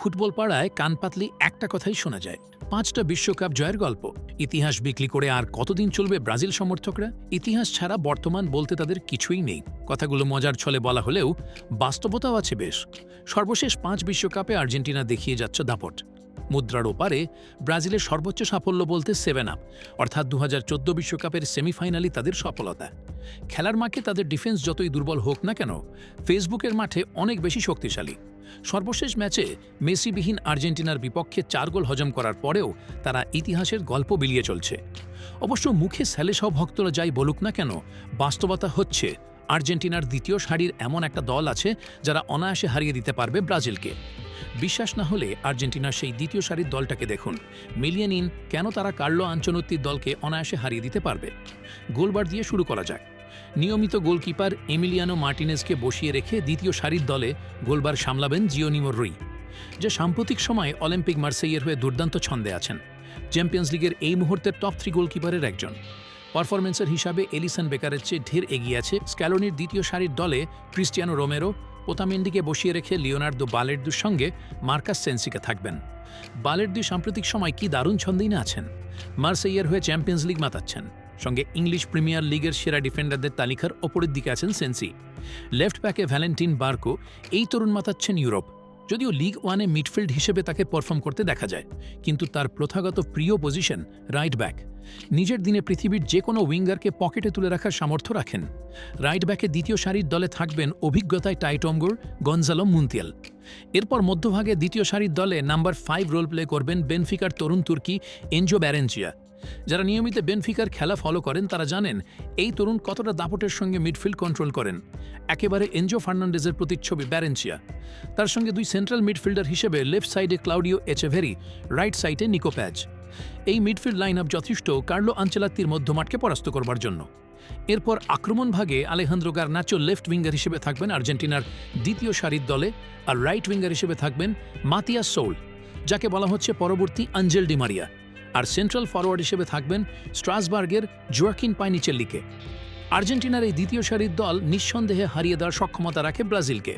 Football পাড়ায় কানপাতলি একটা কথাই শোনা যায়। পাঁচটা বিশ্বকাপ জয়ের গল্প। ইতিহাস বিক্রি করে আর কতদিন চলবে ব্রাজিল সমর্থকরা? ইতিহাস ছাড়া বর্তমান বলতে তাদের কিছুই নেই। কথাগুলো মজার ছলে বলা হলেও বাস্তবতাও আছে বেশ। সর্বশেষ পাঁচ বিশ্বকাপে আর্জেন্টিনা দেখিয়ে যাচ্ছে দাপট। মুদ্রার ওপারে ব্রাজিলের সর্বোচ্চ সাফল্য বলতে সেভেন আপ অর্থাৎ দু বিশ্বকাপের সেমিফাইনালই তাদের সফলতা। খেলার মাঠে তাদের ডিফেন্স যতই দুর্বল হোক না কেন, ফেসবুকের মাঠে অনেক বেশি শক্তিশালী। সর্বশেষ ম্যাচে মেসিবিহীন আর্জেন্টিনার বিপক্ষে চার গোল হজম করার পরেও তারা ইতিহাসের গল্প বিলিয়ে চলছে। অবশ্য মুখে স্যালে সব ভক্তরা যাই বলুক না কেন, বাস্তবতা হচ্ছে, আর্জেন্টিনার দ্বিতীয় সারির এমন একটা দল আছে যারা অনায়াসে হারিয়ে দিতে পারবে ব্রাজিলকে। বিশ্বাস না হলে আর্জেন্টিনার সেই দ্বিতীয় সারির দলটাকে দেখুন। মিলিয়ে নিন কেন তারা কার্লো আঞ্চনত্তির দলকে অনায়াসে হারিয়ে দিতে পারবে? গোলবার দিয়ে শুরু করা যাক। নিয়মিত গোলকিপার এমিলিয়ানো মার্টিনেজকে বসিয়ে রেখে দ্বিতীয় সারির দলে গোলবার সামলাবেন জিওনিমোর রুই, যে সাম্প্রতিক সময়ে অলিম্পিক মার্সেইয়ের হয়ে দুর্দান্ত ছন্দে আছেন। চ্যাম্পিয়ন্স লিগের এই মুহূর্তের টপ থ্রি গোলকিপারের একজন। পারফরমেন্সের হিসাবে এলিসন বেকারের চেয়ে ঢের এগিয়ে আছে স্ক্যালোনির দ্বিতীয় সারির দলে ক্রিস্টিয়ানো রোমেরো ওতামেন্ডিকে বসিয়ে রেখে লিওনার্দো বালেরদুর সঙ্গে মার্কাস সেন্সিকে থাকবেন। বালেরদু সাম্প্রতিক সময় কি দারুণ ছন্দেই না আছেন মার্সেইয়ার হয়ে চ্যাম্পিয়ন্স লিগ মাতাচ্ছেন। সঙ্গে ইংলিশ প্রিমিয়ার লিগের সেরা ডিফেন্ডারদের তালিকার ওপরের দিকে আছেন সেন্সি। লেফট ব্যাকে ভ্যালেন্টিন বার্কো, এই তরুণ মাতাচ্ছেন ইউরোপ। যদিও লিগ ওয়ানে মিডফিল্ড হিসেবে তাকে পারফর্ম করতে দেখা যায়, কিন্তু তার প্রথাগত প্রিয় পজিশন রাইট ব্যাক নিজের দিনে পৃথিবীর যে কোনো উইঙ্গারকে পকেটে তুলে রাখার সামর্থ্য রাখেন। রাইট ব্যাকে দ্বিতীয় সারির দলে থাকবেন অভিজ্ঞতায় টাইটমগোর গঞ্জালো মুন্তিয়াল এরপর মধ্যভাগে দ্বিতীয় সারির দলে নাম্বার ফাইভ রোল প্লে করবেন বেনফিকার তরুণ তুর্কি এনজো ব্যারেঞ্জিয়া যারা নিয়মিত বেনফিকার খেলা ফলো করেন, তারা জানেন, এই তরুণ কতটা দাপটের সঙ্গে মিডফিল্ড কন্ট্রোল করেন। একেবারে এনজো ফার্নান্ডেজের প্রতিচ্ছবি ব্যারেঞ্চিয়া। তার সঙ্গে দুই সেন্ট্রাল মিডফিল্ডার হিসেবে লেফট সাইডে ক্লাউডিও এচেভেরি, রাইট সাইডে নিকো প্যাজ। এই মিডফিল্ড লাইন আপ যথেষ্ট কার্লো আঞ্চেলাত্তির মধ্যমাঠকে পরাস্ত করবার জন্য। এরপর আক্রমণ ভাগে আলেহান্দ্রো গার্নাচো লেফট উইঙ্গার হিসেবে থাকবেন আর্জেন্টিনার দ্বিতীয় সারির দলে আর রাইট উইঙ্গার হিসেবে থাকবেন মাতিয়াস সোল যাকে বলা হচ্ছে পরবর্তী আঞ্জেল ডিমারিয়া আর সেন্ট্রাল ফরওয়ার্ড হিসেবে থাকবেন স্ট্রাসবার্গের জোয়াকিন পাইনিচেল্লিকে। আর্জেন্টিনার এই দ্বিতীয় সারির দল নিঃসন্দেহে হারিয়ে দেওয়ার সক্ষমতা রাখে ব্রাজিলকে।